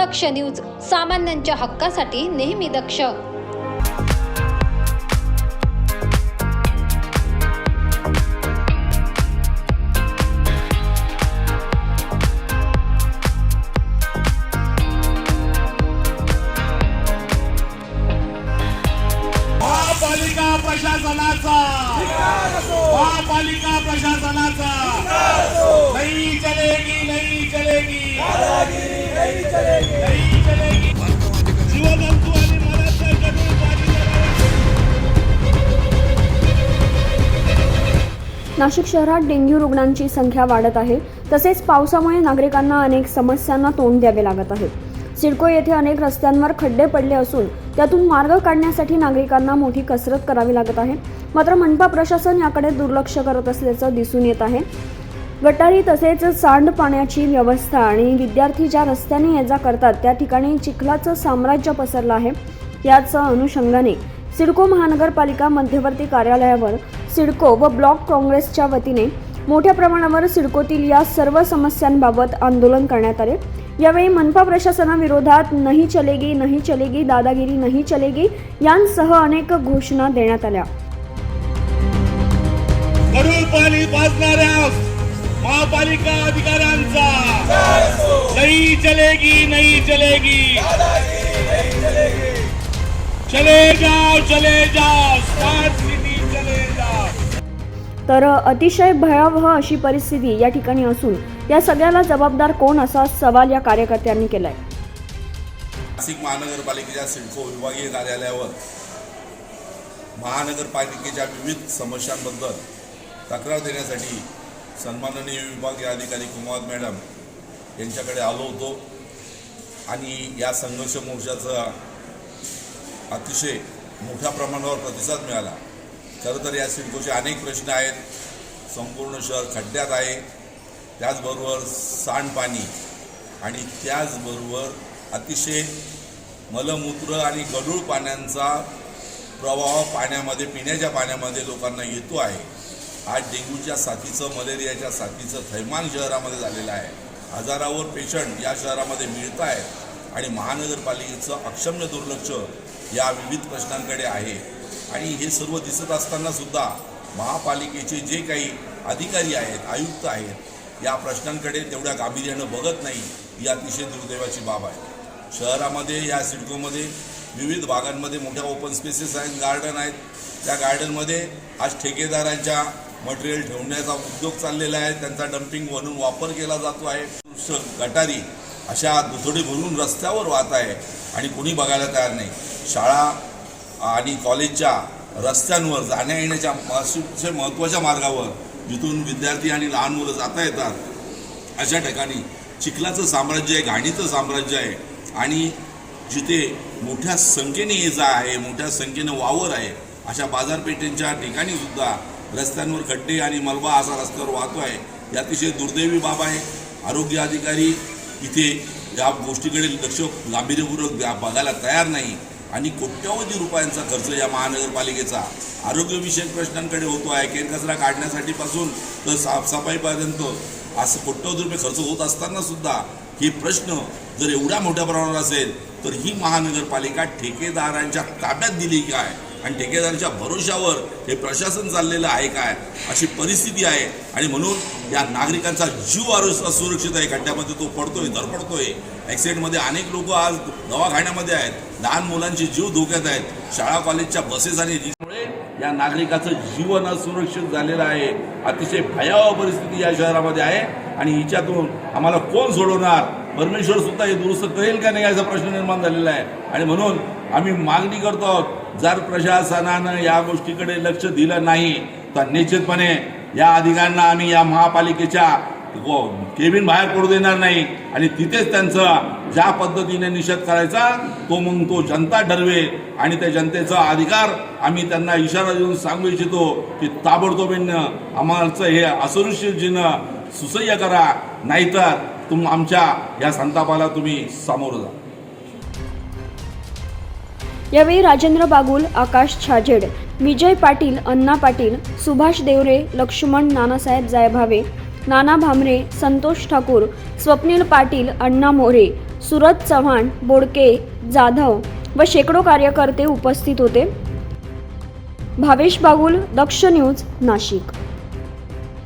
दक्ष news सामान्यांच्या हक्कासाठी नेहमी दक्ष. महापालिका प्रशासनाचा. महापालिका प्रशासनाचा. नाही चलेगी नाही चलेगी. नाशिक शहरात डेंग्यू रुग्णांची संख्या वाढत आहे. तसेच पावसामुळे नागरिकांना अनेक समस्यांना तोंड द्यावे लागत आहे. सिडको येथे अनेक रस्त्यांवर खड्डे पडले असून त्यातून मार्ग काढण्यासाठी नागरिकांना मोठी कसरत करावी लागत आहे. मात्र मनपा प्रशासन याकडे दुर्लक्ष करत असल्याचं दिसून येत आहे. गटारी तसेच सांडपाण्याची व्यवस्था आणि विद्यार्थी ज्या रस्त्याने ये जा करतात त्या ठिकाणी चिखलाचं साम्राज्य पसरलं आहे. याच अनुषंगाने सिडको महानगरपालिका मध्यवर्ती कार्यालयावर सिडको व ब्लॉक काँग्रेसच्या वतीने मोठ्या प्रमाणावर सिडकोतील या सर्व समस्यांबाबत आंदोलन करण्यात आले. यावेळी मनपा प्रशासनाविरोधात नाही चलेगी नाही चलेगी दादागिरी नाही चलेगी यांसह अनेक घोषणा देण्यात आल्या. पाणी पाजणाऱ्या महापालिका अधिकाऱ्यांचा. नाही चलेगी नाही चलेगी. चले जाओ चले जाओ. तर अतिशय भयावह अशी परिस्थिती या ठिकाणी असून या सगळ्याला जबाबदार कोण असा सवाल या कार्यकर्त्यांनी केलाय. नाशिक महानगरपालिकेच्या सिडको विभागीय कार्यालयावर महानगरपालिकेच्या विविध समस्यांबद्दल तक्रार देण्यासाठी सन्माननीय विभागीय अधिकारी कुमार मॅडम यांच्याकडे आलो होतो आणि या संघर्ष मोर्चाचा अतिशय मोठ्या प्रमाणावर प्रतिसाद मिळाला. खरं तर या सिडकोचे अनेक प्रश्न आहेत. संपूर्ण शहर खड्ड्यात आहे. त्याचबरोबर सांडपाणी आणि त्याचबरोबर अतिशय मलमूत्र आणि गढूळ पाण्यांचा प्रवाह पाण्यामध्ये पिण्याच्या पाण्यामध्ये लोकांना येतो आहे. आज डेंग्यूच्या साथीचं मलेरियाच्या साथीचं थैमान शहरामध्ये झालेलं आहे. हजारावर पेशंट या शहरामध्ये मिळत आहेत. आणि महानगरपालिकेचं अक्षम्य दुर्लक्ष या विविध प्रश्नांकडे आहे. आणि हे सर्व दिसत असताना सुद्धा महापालिकेचे जे काही अधिकारी आहेत आयुक्त आहेत या प्रश्नांकडे तेवढ्या गांभीर्यानं बघत नाही ही अतिशय दुर्दैवाची बाब आहे. शहरामध्ये या सिडकोमध्ये विविध भागांमध्ये मोठ्या ओपन स्पेसेस आहेत गार्डन आहेत. त्या गार्डनमध्ये आज ठेकेदारांच्या मटेरियल ठेवण्याचा उद्योग चाललेला आहे. त्यांचा डम्पिंग म्हणून वापर केला जातो आहे. गटारी अशा दुथडी भरून रस्त्यावर वाहत आहे आणि कोणी बघायला तयार नाही. शाळा आणि कॉलेजच्या रस्त्यांवर जाण्या येण्याच्या अतिशय महत्त्वाच्या मार्गावर जिथून विद्यार्थी आणि लहान मुलं जाता येतात अशा ठिकाणी चिखलाचं साम्राज्य आहे घाणीचं साम्राज्य आहे. आणि जिथे मोठ्या संख्येने ये जा आहे मोठ्या संख्येनं वावर आहे अशा बाजारपेठेंच्या ठिकाणी सुद्धा रस्त्यांवर खड्डे आणि मलबा असा रस्त्यावर वाहतो आहे. ही अतिशय दुर्दैवी बाब आहे. आरोग्य अधिकारी इथे या गोष्टीकडे लक्ष गांभीर्यपूर्वक द्या- बघायला तयार नाही. आणि कोट्यवधी रुपयांचा खर्च या महानगरपालिकेचा आरोग्यविषयक प्रश्नांकडे होतो आहे. केरकचरा काढण्यासाठी पासून तर साफसफाईपर्यंत असं कोट्यवधी रुपये खर्च होत असताना सुद्धा हे प्रश्न जर एवढ्या मोठ्या प्रमाणावर असेल तर ही महानगरपालिका ठेकेदारांच्या ताब्यात दिली काय? आणि ठेकेदारांच्या भरोशावर हे प्रशासन चाललेलं आहे काय अशी परिस्थिती आहे. आणि म्हणून या नागरिकांचा जीव आरोग्य असुरक्षित आहे. खड्ड्यामध्ये तो पडतोय धडपडतोय ॲक्सिडेंटमध्ये अनेक लोक आज दवाखान्यामध्ये आहेत. लहान मुलांचे जीव धोक्यात आहेत. शाळा कॉलेजच्या बसेस आणि रिक्षामुळे या नागरिकाचं जीवन असुरक्षित झालेलं आहे. अतिशय भयावह परिस्थिती या शहरामध्ये आहे. आणि हिच्यातून आम्हाला कोण सोडवणार? परमेश्वर सुद्धा हे दुरुस्त करेल का नाही याचा प्रश्न निर्माण झालेला आहे. आणि म्हणून आम्ही मागणी करतो आहोत जर प्रशासनानं या गोष्टीकडे लक्ष दिलं नाही तर निश्चितपणे या अधिकाऱ्यांना आम्ही या महापालिकेच्या हो, केबिन बाहेर पडू देणार नाही. आणि तिथेच त्यांचा ज्या पद्धतीने निषेध करायचा तो मग तो जनता ठरवेल आणि त्या जनतेचा अधिकार आम्ही त्यांना इशारा देऊन सांगू इच्छितो की ताबडतोबीनं आम्हाला हे असुरक्षित जीनं सुसह्य करा नाहीतर तुम आमच्या या संतापाला तुम्ही सामोरं जा. यावेळी राजेंद्र बागुल आकाश छाजेड विजय पाटील अण्णा पाटील सुभाष देवरे लक्ष्मण नानासाहेब जायभावे नाना भामरे संतोष ठाकूर स्वप्नील पाटील अण्णा मोरे सुरत चव्हाण बोडके जाधव व शेकडो कार्यकर्ते उपस्थित होते. भावेश बागुल दक्ष न्यूज नाशिक.